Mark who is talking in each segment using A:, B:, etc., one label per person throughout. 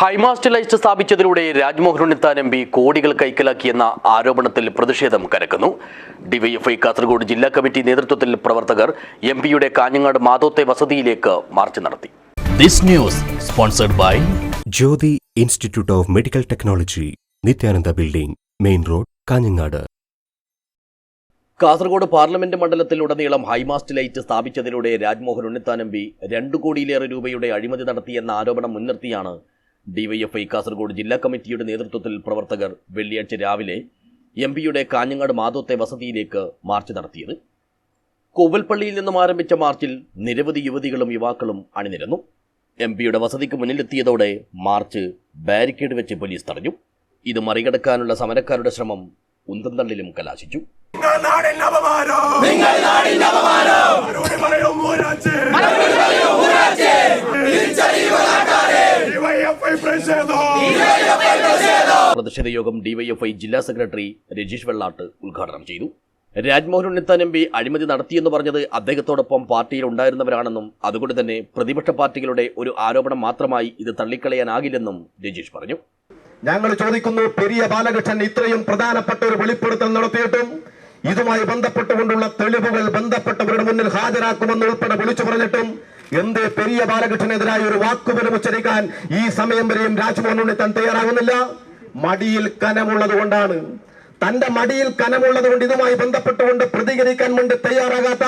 A: High mast light സ്ഥാപിച്ചതിലൂടെ Rajmohan Unnithan M P കോടികൾ കൈക്കലാക്കിയെന്ന ആരോപണത്തിൽ പ്രതിഷേധം കരക്കുന്നു. ഡിവൈഎഫ്ഐ കാസർഗോഡ് ജില്ലാ കമ്മിറ്റി നേതൃത്വത്തിൽ പ്രവർത്തകർ എം പിയുടെ കാഞ്ഞങ്ങാട് മാതോത്തെ വസതിയിലേക്ക് മാർച്ച് നടത്തി.
B: This news sponsored by
C: Jyothi institute of medical technology Nithyananda building main road Kanhangad.
A: Kasaragod parliament മണ്ഡലത്തിലുടനീളം high mast light സ്ഥാപിച്ചതിലൂടെ രാജ്മോഹൻ ഉണ്ണിത്താൻ എം പി രണ്ടു കോടിയിലേറെ രൂപയുടെ അഴിമതി നടത്തിയെന്ന ആരോപണം മുൻനിർത്തിയാണ് ഡിവൈഎഫ്ഐ കാസർഗോഡ് ജില്ലാ കമ്മിറ്റിയുടെ നേതൃത്വത്തിൽ പ്രവർത്തകർ വെള്ളിയാഴ്ച രാവിലെ എം പിയുടെ കാഞ്ഞങ്ങാട് മാധവത്തെ വസതിയിലേക്ക് മാർച്ച് നടത്തിയത്. കോവൽപ്പള്ളിയിൽ നിന്നും ആരംഭിച്ച മാർച്ചിൽ നിരവധി യുവതികളും യുവാക്കളും അണിനിരന്നു. എം പിയുടെ വസതിക്ക് മുന്നിലെത്തിയതോടെ മാർച്ച് ബാരിക്കേഡ് വെച്ച് പോലീസ് തടഞ്ഞു. ഇത് മറികടക്കാനുള്ള സമരക്കാരുടെ ശ്രമം ഉന്തന്തള്ളിലും കലാശിച്ചു.
D: പ്രതിഷേധം
A: യോഗം ഡിവൈഎഫ്ഐ ജില്ലാ സെക്രട്ടറി രജീഷ് വെള്ളാട്ട് ഉദ്ഘാടനം ചെയ്തു. രാജ്മോഹൻ ഉണ്ണിത്താൻ എം പി അഴിമതി നടത്തിയെന്ന് പറഞ്ഞത് അദ്ദേഹത്തോടൊപ്പം പാർട്ടിയിൽ ഉണ്ടായിരുന്നവരാണെന്നും അതുകൊണ്ട് തന്നെ പ്രതിപക്ഷ പാർട്ടികളുടെ ഒരു ആരോപണം മാത്രമായി ഇത് തള്ളിക്കളയാനാകില്ലെന്നും രജീഷ് പറഞ്ഞു.
E: ഞങ്ങൾ ചോദിക്കുന്നു പെരിയ ബാലകൃഷ്ണൻ ഇത്രയും പ്രധാനപ്പെട്ട ഒരു വെളിപ്പെടുത്തൽ നടത്തിയിട്ടും ഇതുമായി ബന്ധപ്പെട്ടുകൊണ്ടുള്ള തെളിവുകൾ ബന്ധപ്പെട്ടവരുടെ മുന്നിൽ ഹാജരാക്കുമെന്ന് ഉൾപ്പെടെ വിളിച്ചു പറഞ്ഞിട്ടും എന്തേ പെരിയ ബാലകൃഷ്ണനെതിരായ ഒരു വാക്കുപോലും ഉച്ചരിക്കാൻ ഈ സമയം വരെയും രാജ്മോഹൻ ഉണ്ണിത്താൻ തയ്യാറാകുന്നില്ല? മടിയിൽ കനമുള്ളത് കൊണ്ടാണ്. തന്റെ മടിയിൽ കനമുള്ളത് കൊണ്ട് ഇതുമായി ബന്ധപ്പെട്ടുകൊണ്ട് പ്രതികരിക്കാൻ വേണ്ടി തയ്യാറാകാത്ത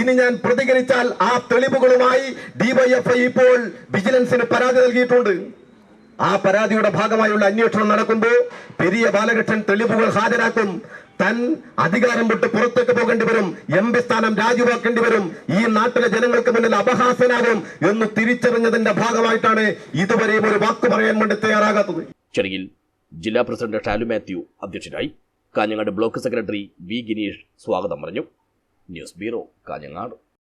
E: ഇനി ഞാൻ പ്രതികരിച്ചാൽ ആ തെളിവുകളുമായി ഡിവൈഎഫ്ഐ ഇപ്പോൾ വിജിലൻസിന് പരാതി നൽകിയിട്ടുണ്ട്. ആ പരാതിയുടെ ഭാഗമായുള്ള അന്വേഷണം നടക്കുമ്പോൾ പെരിയ ബാലകൃഷ്ണൻ തെളിവുകൾ ഹാജരാക്കും. തൻ അധികാരം വിട്ട് പുറത്തേക്ക് പോകേണ്ടി വരും. എം പി സ്ഥാനം രാജിവെക്കേണ്ടി വരും. ഈ നാട്ടിലെ ജനങ്ങൾക്ക് മുന്നിൽ അപഹാസനാകും എന്ന് തിരിച്ചറിഞ്ഞതിന്റെ ഭാഗമായിട്ടാണ് ഇതുവരെയും ഒരു വാക്ക് പറയാൻ വേണ്ടി തയ്യാറാകാത്തത്.
A: ചടങ്ങിൽ ജില്ലാ പ്രസിഡന്റ് ഷാലു മാത്യു അധ്യക്ഷനായി Kanhangad block secretary V Gineesh സ്വാഗതം പറഞ്ഞു. News bureau Kanhangad.